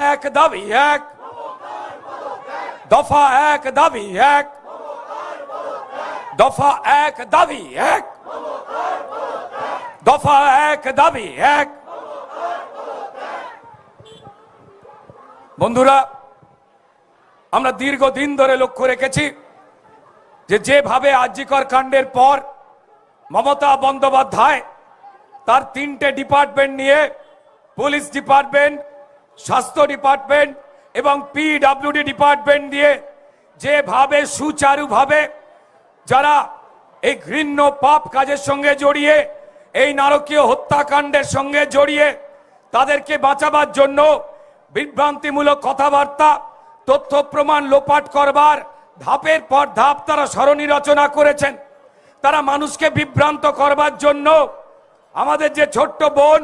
এক দাবি এক। দফা এক দাবি এক। দফা এক দাবি এক। দফা এক দাবি এক। বন্ধুরা, আমরা দীর্ঘদিন ধরে লক্ষ্য রেখেছি যে যেভাবে আজিকর কাণ্ডের পর মমতা বন্দ্যোপাধ্যায় তার তিনটে ডিপার্টমেন্ট নিয়ে পুলিশ ডিপার্টমেন্ট স্বাস্থ্য ডিপার্টমেন্ট এবং পিডাব্লিউডি ডিপার্টমেন্ট দিয়ে যেভাবে সুচারুভাবে যারা এই ঘৃণ্য পাপ কাজের সঙ্গে জড়িয়ে, এই নারকীয় হত্যাকাণ্ডের সঙ্গে জড়িয়ে তাদেরকে বাঁচাবার জন্য বিভ্রান্তিমূলক কথাবার্তা, তথ্য প্রমাণ লোপাট করবার ধাপের পর ধাপ তারা সরণি রচনা করেছেন। তারা মানুষকে বিভ্রান্ত করবার জন্য আমাদের যে ছোট্ট বোন,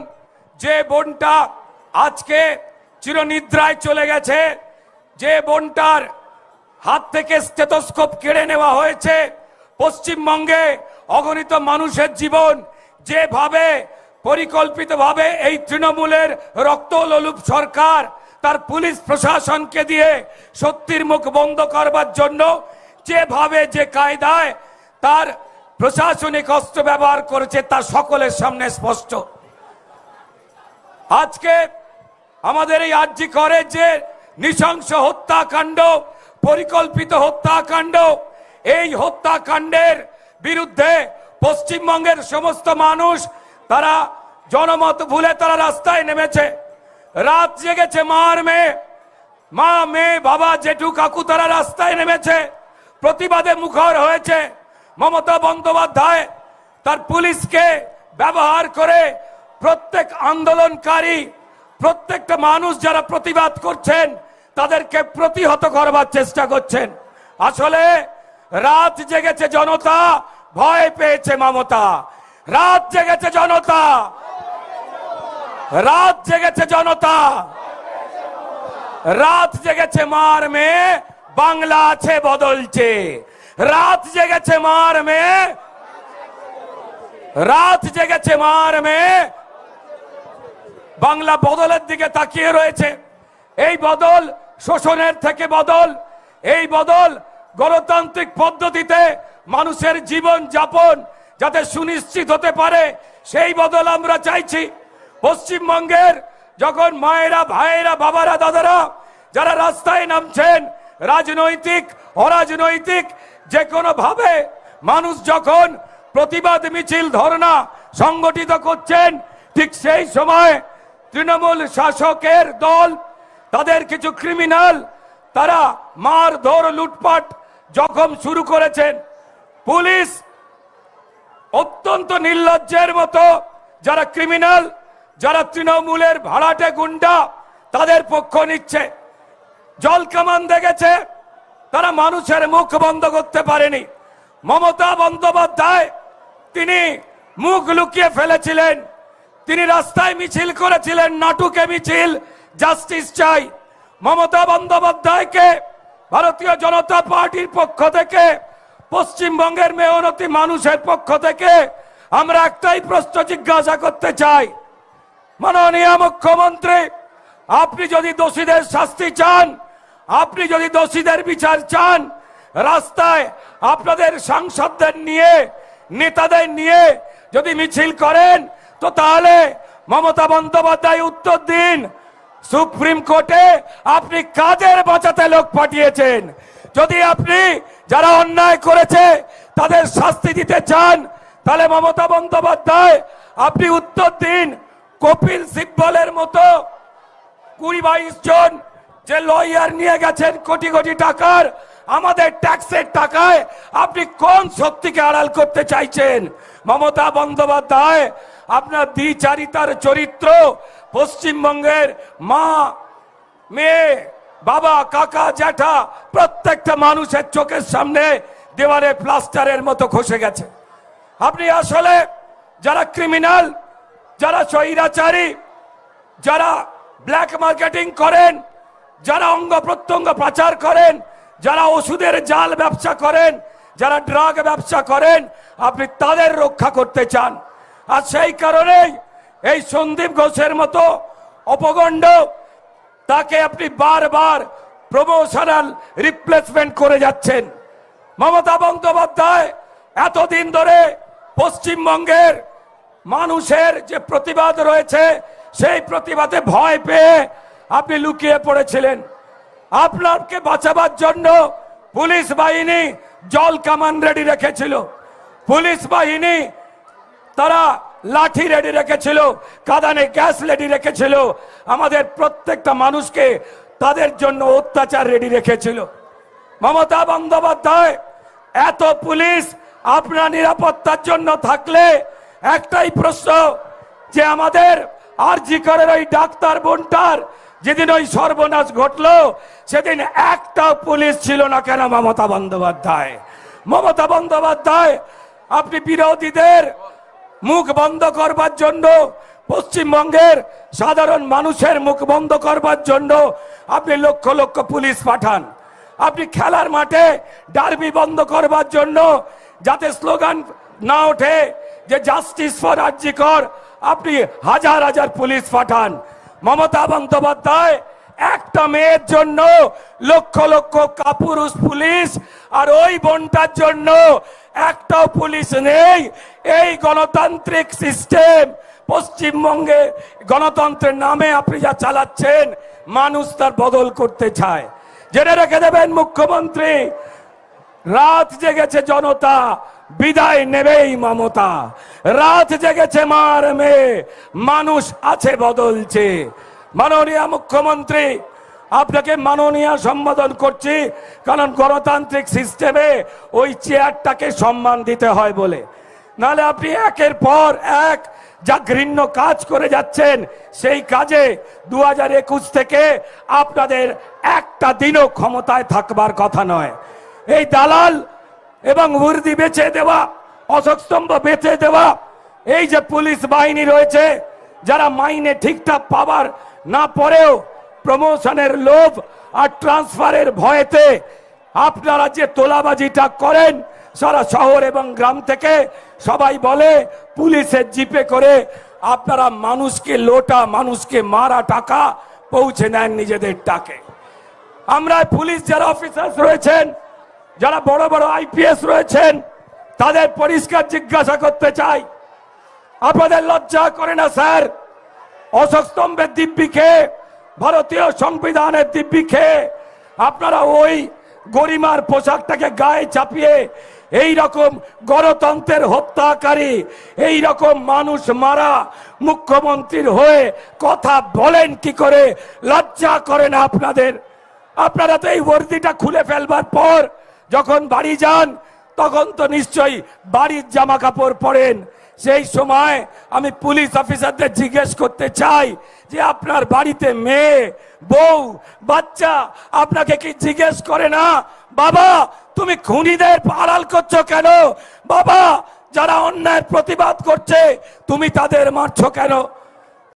যে বোনটা আজকে চিরনিদ্রায় চলে গেছে। যে বোনটার হাত থেকে স্টেথোস্কোপ কেড়ে নেওয়া হয়েছে, পশ্চিমবঙ্গে অগণিত মানুষের জীবন, যেভাবে পরিকল্পিতভাবে এই তৃণমূলের রক্তলোলুপ সরকার তার পুলিশ প্রশাসনকে দিয়ে সত্যির মুখ বন্ধ করবার জন্য, যেভাবে যে কায়দায় তার প্রশাসনিক অস্ত্র ব্যবহার করেছে তা সকলের সামনে স্পষ্ট। আজকে আমাদের এই আর্জি করে যে নৃশংস হত্যাকাণ্ড, পরিকল্পিত হত্যাকাণ্ড, এই হত্যাকাণ্ডের বিরুদ্ধে পশ্চিমবঙ্গের সমস্ত মানুষ তারা জনমত ভুলে তারা রাস্তায় নেমেছে। রাত জেগেছে মার মেয়ে। মা, মেয়ে, বাবা, জেঠু, কাকু তারা রাস্তায় নেমেছে। প্রতিবাদে মুখর হয়েছে মমতা বন্দ্যোপাধ্যায়। তার পুলিশকে ব্যবহার করে প্রত্যেক আন্দোলনকারী প্রত্যেকটা মানুষ যারা প্রতিবাদ করছেন, তাদেরকে প্রতিহত করবার চেষ্টা করছেন। আসলে রাত জেগেছে জনতা, ভয় পেয়েছে মমতা। রাত জেগেছে জনতা। রাত জেগেছে জনতা। রাত জেগেছে মার মেয়ে, বাংলা আছে বদলছে। রাত জেগেছে মার মেয়ে, রাত জেগেছে মার মেয়ে বাংলা বদলের দিকে তাকিয়ে রয়েছে। এই বদল শোষণের থেকে বদল। এই বদল গণতান্ত্রিক পদ্ধতিতে মানুষের জীবন যাপন যাতে সুনিশ্চিত হতে পারে, সেই বদল আমরা চাইছি। পশ্চিমবঙ্গের যখন মায়েরা, ভাইয়েরা, বাবারা, দাদারা যারা রাস্তায় নামছেন, রাজনৈতিক, অরাজনৈতিক যে কোনো ভাবে মানুষ যখন প্রতিবাদ মিছিল, ধর্ণা সংগঠিত করছেন, ঠিক সেই সময় তৃণমূল শাসকের দল, তাদের কিছু ক্রিমিনাল তারা মার ধর লুটপাট, জখম শুরু করেছেন। পুলিশ অত্যন্ত নির্লজ্জের মতো, যারা ক্রিমিনাল যারা তৃণমূলের ভাড়াটে গুন্ডা, তাদের পক্ষ নিচ্ছে। জল কামান দেখেছে, তারা মানুষের মুখ বন্ধ করতে পারেনি। মমতা বন্দ্যোপাধ্যায়, তিনি মুখ লুকিয়ে ফেলেছিলেন। তিনি রাস্তায় মিছিল করেছিলেন, নাটুকে মিছিল, জাস্টিস চাই। মমতা বন্দ্যোপাধ্যায়কে, ভারতীয় জনতা পার্টির পক্ষ থেকে, পশ্চিমবঙ্গের মেয়নতি মানুষের পক্ষ থেকে আমরা একটাই প্রশ্ন জিজ্ঞাসা করতে চাই। মাননীয় মুখ্যমন্ত্রী, আপনি যদি দোষীদের শাস্তি চান, আপনি যদি দোষীদের বিচার চান, রাস্তায় আপনাদের সাংসদদের নিয়ে, নেতাদের নিয়ে যদি মিছিল করেন তো তাহলে মমতা বন্দ্যোপাধ্যায় উত্তর দিন। সুপ্রিম কোর্টে আপনি কাদের বাঁচাতে লোক পাঠিয়েছেন? যদি আপনি যারা অন্যায় করেছে তাদের শাস্তি দিতে চান, তাহলে মমতা বন্দ্যোপাধ্যায়, আপনি উত্তর দিন। কপিল সিব্বলের মতো কুড়ি বাইশ জন যে লয়ার নিয়ে গেছেন কোটি কোটি টাকার, আমাদের ট্যাক্সের টাকায় আপনি কোন শক্তিকে আড়াল করতে চাইছেন? মমতা বন্দ্যোপাধ্যায় আপনার দ্বিচারিতার চরিত্র পশ্চিমবঙ্গের মা, মেয়ে, বাবা, কাকা, জ্যাঠা, প্রত্যেকটা মানুষের চোখের সামনে দেওয়ালে প্লাস্টারের মতো খসে গেছে। আপনি আসলে যারা ক্রিমিনাল যারা স্বৈরাচারী, যারা ব্ল্যাক মার্কেটিং করেন, যারা অঙ্গ প্রত্যঙ্গ প্রচার করেন, যারা ওষুধের জাল ব্যবসা করেন, যারা ড্রাগ ব্যবসা করেন, আপনি তাদের রক্ষা করতে চান। আর সেই কারণেই এই সন্দীপ ঘোষের মতো অপগণ্ড, তাকে আপনি বারবার প্রমোশনাল রিপ্লেসমেন্ট করে যাচ্ছেন। মমতা বন্দ্যোপাধ্যায় এতদিন ধরে পশ্চিমবঙ্গের মানুষের যে প্রতিবাদ রয়েছে, সেই প্রতিবাদে ভয় পেয়ে আপনি লুকিয়ে পড়েছিলেন। আপনাকে বাঁচাবার জন্য পুলিশ বাহিনী জল কামান রেডি রেখেছিল। পুলিশ বাহিনী তারা লাঠি রেডি রেখেছিল, কাদানে গ্যাস রেডি রেখেছিল। আমাদের প্রত্যেকটা মানুষকে তাদের জন্য অত্যাচার রেডি রেখেছিল। মমতা বন্দ্যোপাধ্যায়, এত পুলিশ আপনার নিরাপত্তার জন্য থাকলে একটাই প্রশ্ন, যে আমাদের আর জি করের ওই ডাক্তার বোনটার যেদিন ওই সর্বনাশ ঘটলো, সেদিন একটা পুলিশ ছিল না কেন মমতা বন্দ্যোপাধ্যায়? মমতা বন্দ্যোপাধ্যায়, আপনি বিরোধীদের মুখ বন্ধ করবার জন্য, পশ্চিমবঙ্গের সাধারণ মানুষের মুখ বন্ধ করবার জন্য আপনি লক্ষ লক্ষ পুলিশ পাঠান। আপনি খেলার মাঠে ডার্বি বন্ধ করবার জন্য যাতে স্লোগান না ওঠে যে জাস্টিস ফর কর আপনি হাজার হাজার পুলিশ পাঠান। মমতা বন্দ্যোপাধ্যায় একটা মেয়ের জন্য লক্ষ লক্ষ কাপুরুষ পুলিশ আর ওই বোনটার জন্য একটাও পুলিশ নেই। এই গণতান্ত্রিক সিস্টেম পশ্চিমবঙ্গে গণতন্ত্রের নামে আপনি যা চালাচ্ছেন, মানুষ তার বদল করতে চায়। জেনে রেখে দেবেন মুখ্যমন্ত্রী, রাত জেগেছে জনতা, বিদায় নেবেই মমতা। রাত জেগেছে মার মেয়ে, মানুষ আছে বদলছে। মাননীয় মুখ্যমন্ত্রী, আপনাকে মাননীয় সম্বোধন করছি, কারণ গণতান্ত্রিক সিস্টেমে ওই চেয়ারটাকে সম্মান দিতে হয় বলে। নালে আপনি একের পর এক যা ঘৃণ্য কাজ করে যাচ্ছেন, সেই কাজে দু একুশ থেকে আপনাদের একটা দিনও ক্ষমতায় থাকবার কথা নয়। এই দালাল এবং উর্দি বেচে দেওয়া, অশোক স্তম্ভ বেচে দেওয়া, এই যে পুলিশ বাহিনী রয়েছে, যারা মাইনে ঠিকঠাক পাবার না পরেও প্রমোশনের লোভ আর ট্রান্সফারের ভয়েতে আপনারা যে তোলাবাজিটা করেন, সারা শহর এবং গ্রাম থেকে সবাই বলে, পুলিশের জিপে করে আপনারা মানুষকে লোটা, মানুষকে মারা টাকা পৌঁছে নেন নিজেদের টাকে। আমরা পুলিশ যারা অফিসার রয়েছেন, যারা বড় বড় আইপিএস রয়েছেন, তাদের পরিষ্কার জিজ্ঞাসা করতে চাই। আপনাদের লজ্জা করে না, স্যার? অশোক স্তম্ভের দিব্যি খেয়ে, ভারতীয় সংবিধানের দিব্যি খেয়ে আপনারা ওই গরিমার পোশাকটাকে গায়ে চাপিয়ে এই রকম গণতন্ত্রের হত্যাকারী এই রকম মানুষ মারা মুখ্যমন্ত্রীর হয়ে কথা বলেন কি করে, লজ্জা করে না আপনাদের? আপনারা তো এই বর্দিটা খুলে ফেলবার পর যখন বাড়ি যান, তখন তো নিশ্চয়ই বাড়ির জামা কাপড় পরেন। সেই সময় আমি পুলিশ অফিসারদের জিজ্ঞেস করতে চাই যে আপনার বাড়িতে মেয়ে, বউ, বাচ্চা আপনাকে কি জিজ্ঞেস করে না? বাবা, তুমি খুনিদের আড়াল করছ কেন? বাবা, যারা অন্যায়ের প্রতিবাদ করছে, তুমি তাদের মারছো কেন?